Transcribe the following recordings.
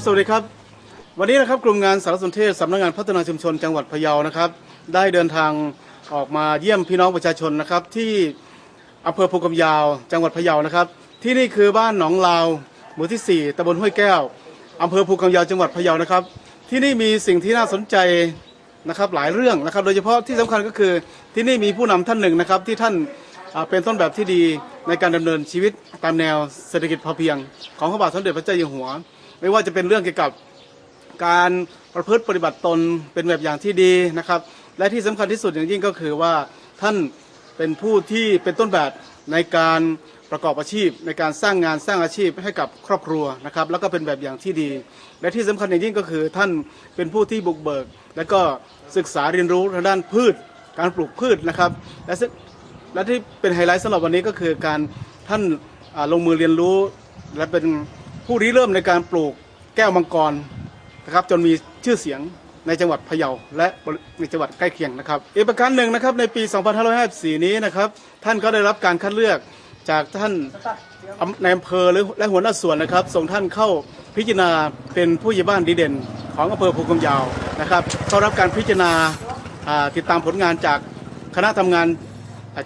ครับสวัสดีครับ วันนี้นะครับกลุ่มงานสารสนเทศสำนักงานพัฒนาชุมชนจังหวัดพะเยานะครับ ได้เดินทางออกมาเยี่ยมพี่น้องประชาชนนะครับที่อำเภอภูกำยาวจังหวัดพะเยานะครับ ที่นี่คือบ้านหนองลาวหมู่ที่ 4ตำบลห้วยแก้วอำเภอภูกำยาวจังหวัดพะเยานะครับ ที่นี่มีสิ่งที่น่าสนใจนะครับหลายเรื่องนะครับ โดยเฉพาะที่สำคัญก็คือที่นี่มีผู้นำท่านหนึ่งนะครับ ที่ท่านเป็นต้นแบบที่ดีในการดำเนินชีวิตตามแนวเศรษฐกิจพอเพียง ของพระบาทสมเด็จพระเจ้าอยู่หัว ไม่ว่าจะเป็นเรื่องเกี่ยวกับการประพฤติปฏิบัติตนเป็นแบบอย่างที่ดีนะครับ และที่สำคัญที่สุดอย่างยิ่งก็คือว่าท่านเป็นผู้ที่เป็นต้นแบบในการประกอบอาชีพ ในการสร้างงานสร้างอาชีพให้กับครอบครัวนะครับ แล้วก็เป็นแบบอย่างที่ดี และที่สำคัญอย่างยิ่งก็คือท่านเป็นผู้ที่บุกเบิก และก็ศึกษาเรียนรู้ทางด้านพืช การปลูกพืชนะครับ และซึ่งและที่เป็นไฮไลท์สำหรับวันนี้ก็คือการท่านลงมือเรียนรู้และเป็น ผู้ริเริ่มในการปลูกแก้วมังกรนะครับจนมีชื่อเสียงในจังหวัดพะเยาและในจังหวัดใกล้เคียงนะครับอีกประการหนึ่งนะครับในปี 2554 นี้นะครับท่านก็ได้รับการคัดเลือกจากท่านในอำเภอหรือและหัวหน้าส่วนนะครับ ส่งท่านเข้าพิจารณาเป็นผู้ใหญ่บ้านดีเด่น ของอำเภอภูกำยาวนะครับเข้ารับการพิจารณาติดตามผลงานจากคณะทำงาน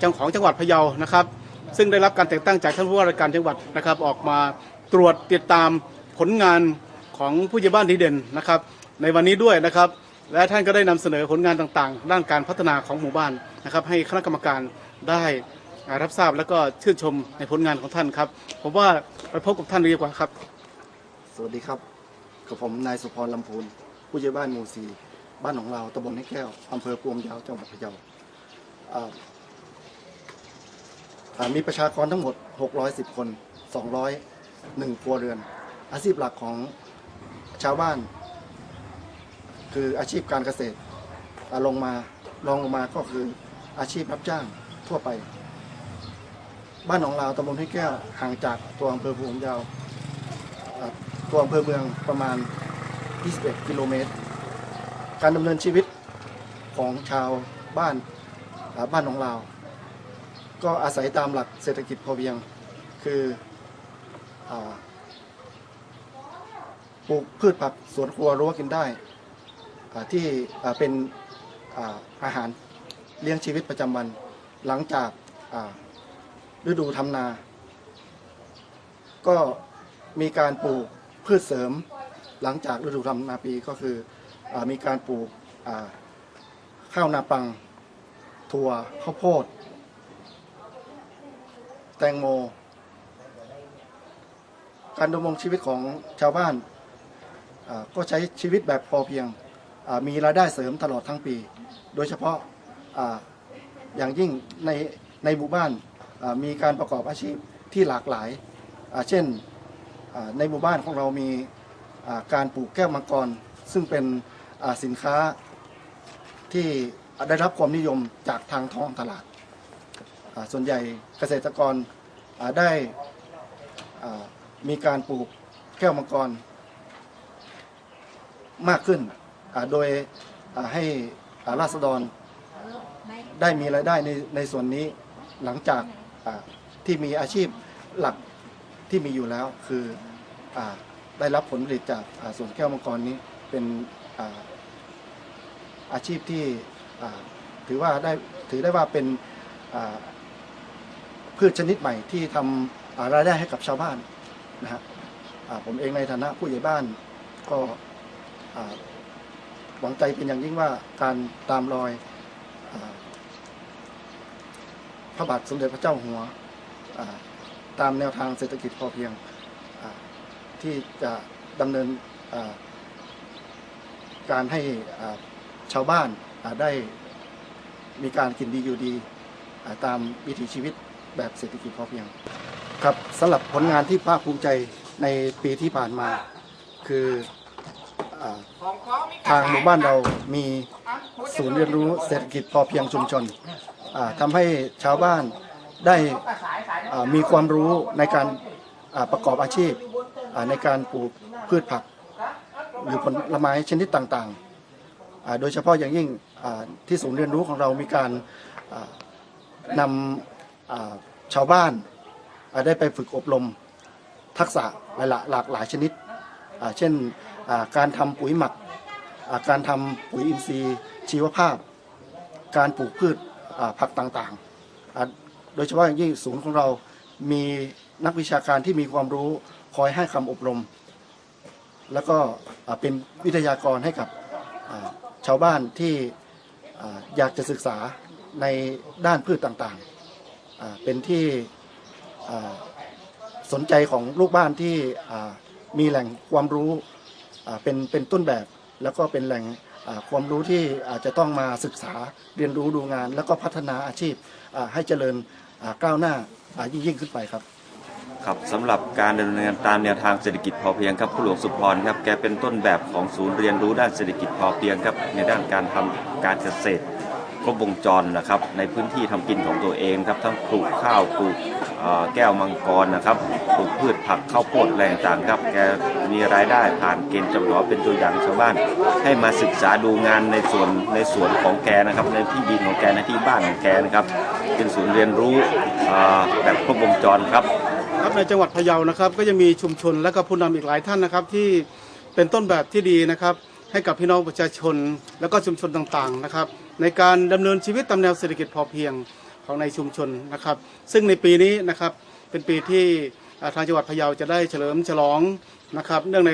จังของจังหวัดพะเยานะครับ ซึ่งได้รับการแต่งตั้งจากท่านผู้ว่าราชการจังหวัดนะครับออกมา ตรวจติดตามผลงานของผู้ใหญ่บ้านดีเด่นนะครับ ในวันนี้ด้วยนะครับ และท่านก็ได้นำเสนอผลงานต่างๆ ด้านการพัฒนาของหมู่บ้านนะครับ ให้คณะกรรมการได้รับทราบแล้วก็ชื่นชมในผลงานของท่านครับผมว่าไปพบกับท่านเลยดีกว่าครับ สวัสดีครับกับผมนายสุพรลำพูนผู้ใหญ่บ้านหมู่สีบ้านของเราตำบลให้แก้วอำเภอพวงยาวจังหวัดพะเยาอ่ามีประชากรทั้งหมด 610 คน 200 201ครัวเรือน อาชีพหลักของชาวบ้าน คืออาชีพการเกษตรลงมาลองลงมาก็คืออาชีพรับจ้างทั่วไป บ้านของเราตำบลให้แก้วห่างจากตัวอำเภอพวงยาวตัวอำเภอเมืองประมาณ 21 กิโลเมตร การดำเนินชีวิตของชาวบ้านบ้านของเรา ก็อาศัยตามหลักเศรษฐกิจพอเพียง คือ ปลูกพืชผักสวนครัวรั้วกินได้ที่เป็นอาหารเลี้ยงชีวิตประจำวัน หลังจากฤดูทำนา ก็มีการปลูกพืชเสริม หลังจากฤดูทำนาปีก็คืออมีการปลูกข้าวนาปัง ถั่วข้าวโพด แตงโม การดำรงชีวิตของชาวบ้านก็ใช้ชีวิตแบบพอเพียงมีรายได้เสริมตลอดทั้งปี โดยเฉพาะออย่างยิ่งในในหมู่บ้านมีการประกอบอาชีพที่หลากหลาย เช่นในหมู่บ้านของเรามีการปลูกแก้วมังกร ซึ่งเป็นสินค้าที่ได้รับความนิยมจากทางท้องตลาด ส่วนใหญ่เกษตรกรได้ มีการปลูกแก้วมังกรมากขึ้นโดยให้ราษฎรได้มีรายได้ในในส่วนนี้หลังจากที่มีอาชีพหลักที่มีอยู่แล้วคืออได้รับผลผลิตจากสวนแก้วมังกรนี้เป็นอาอาชีพที่ถือว่าได้ถือได้ว่าเป็นพืชชนิดใหม่ที่ทำรายได้ให้กับชาวบ้าน นะฮะผมเองในฐานะผู้ใหญ่บ้าน ก็หวังใจเป็นอย่างยิ่งว่าการตามรอยอพระบาทสมเด็จพระเจ้าหัวตามแนวทางเศรษฐกิจพอเพียงที่จะดำเนินการให้ชาวบ้านได้มีการกินดีอยู่ดี ตามวิถีชีวิตแบบเศรษฐกิจพอเพียง ครับสำหรับผลงานที่ภาคภูมิใจในปีที่ผ่านมา คืออาทางหมู่บ้านเรามีศูนย์เรียนรู้เศรษฐกิจพอเพียงชุมชนอ่าทำให้ชาวบ้านได้อ่ามีความรู้ในการอ่าประกอบอาชีพอ่าในการปลูกพืชผัก หรือผลไม้ชนิดต่างๆอ่าโดยเฉพาะอย่างยิ่งอ่าที่ศูนย์เรียนรู้ของเรามีการอ่านำอ่าชาวบ้าน ได้ไปฝึกอบรมทักษะหลายหลากหลายชนิด เช่นการทำปุ๋ยหมัก การทำปุ๋ยอินทรีย์ชีวภาพ การปลูกพืชผักต่างๆ โดยเฉพาะอย่างยิ่งศูนย์ของเรามีนักวิชาการที่มีความรู้คอยให้คำอบรม แล้วก็เป็นวิทยากรให้กับชาวบ้านที่อยากจะศึกษาในด้านพืชต่างๆ เป็นที่ สนใจของลูกบ้านที่มีแหล่งความรู้เป็นเป็นต้นแบบ แล้วก็เป็นแหล่งความรู้ที่อาจจะต้องมาศึกษาเรียนรู้ดูงาน แล้วก็พัฒนาอาชีพให้เจริญก้าวหน้ายิ่งยิ่งขึ้นไปครับครับสำหรับการดำเนินงานตามแนวทางเศรษฐกิจพอเพียงครับผู้หลวงสุพรครับแกเป็นต้นแบบของศูนย์เรียนรู้ด้านเศรษฐกิจพอเพียงครับในด้านการทำการเกษตร ครบวงจรนะครับ ในพื้นที่ทำกินของตัวเองครับทั้งปลูกข้าวปลูกแก้วมังกรนะครับปลูกพืชผักข้าวโพดแรงต่างๆครับ แกมีรายได้ผ่านเกณฑ์จำลองเป็นตัวอย่างชาวบ้าน ให้มาศึกษาดูงานในส่วนในสวนของแกนะครับ ในที่ดินของแกในที่บ้านของแกนะครับเป็นศูนย์เรียนรู้แบบครบวงจรครับครับในจังหวัดพะเยานะครับ ก็จะมีชุมชนและก็ผู้นำอีกหลายท่านนะครับ ที่เป็นต้นแบบที่ดีนะครับ ให้กับพี่น้องประชาชน และก็ชุมชนต่างๆนะครับ ในการดำเนินชีวิตตามแนวเศรษฐกิจพอเพียงของในชุมชนนะครับ ซึ่งในปีนี้นะครับเป็นปีที่ทางจังหวัดพะเยาจะได้เฉลิมฉลองนะครับ เนื่องใน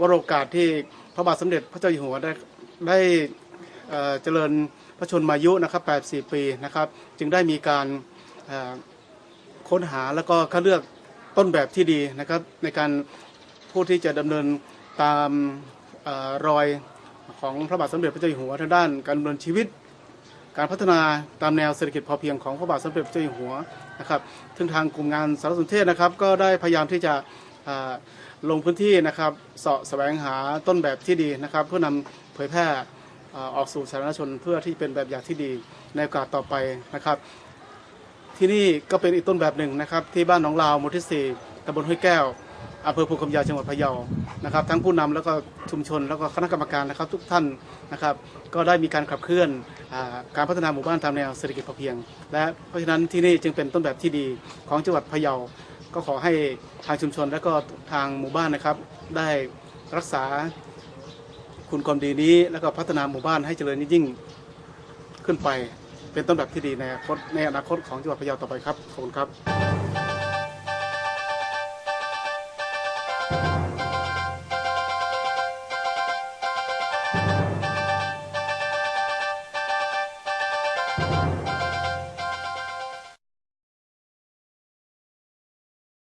วโรกาสที่พระบาทสมเด็จพระเจ้าอยู่หัวได้ได้เจริญพระชนมายุนะครับ 84 ปีนะครับ จึงได้มีการค้นหาแล้วก็คัดเลือกต้นแบบที่ดีนะครับ ในการผู้ที่จะดำเนินตามออรอย ของพระบาทสมเด็จพระเจ้าอยู่หัวทางด้านการดำเนินชีวิต การพัฒนาตามแนวเศรษฐกิจพอเพียงของพระบาทสมเด็จพระเจ้าอยู่หัวนะครับซึ่งทางกลุ่มงานสารสนเทศนะครับ ก็ได้พยายามที่จะลงพื้นที่นะครับเสาะแสวงหาต้นแบบที่ดีนะครับ เพื่อนำเผยแพร่ออกสู่สาธารณชนเพื่อที่เป็นแบบอย่างที่ดีในโอกาสต่อไปนะครับ ที่นี่ก็เป็นอีกต้นแบบหนึ่งนะครับ ที่บ้านหนองลาวหมู่ที่สี่ตำบลห้วยแก้ว อำเภอภูคำยาวจังหวัดพะเยานะครับ ทั้งผู้นำแล้วก็ชุมชนแล้วก็คณะกรรมการนะครับ ทุกท่านนะครับ ก็ได้มีการขับเคลื่อนอการพัฒนาหมู่บ้านตามแนวเศรษฐกิจพอเพียง และเพราะฉะนั้นที่นี่จึงเป็นต้นแบบที่ดีของจังหวัดพะเยาก็ขอให้ทางชุมชนและก็ทางหมู่บ้านนะครับ ได้รักษาคุณความดีนี้ แล้วก็พัฒนาหมู่บ้านให้เจริญยิ่งขึ้นไป เป็นต้นแบบที่ดีในอนาคตในอนาคตของจังหวัดพะเยาต่อไปครับขอบคุณครับ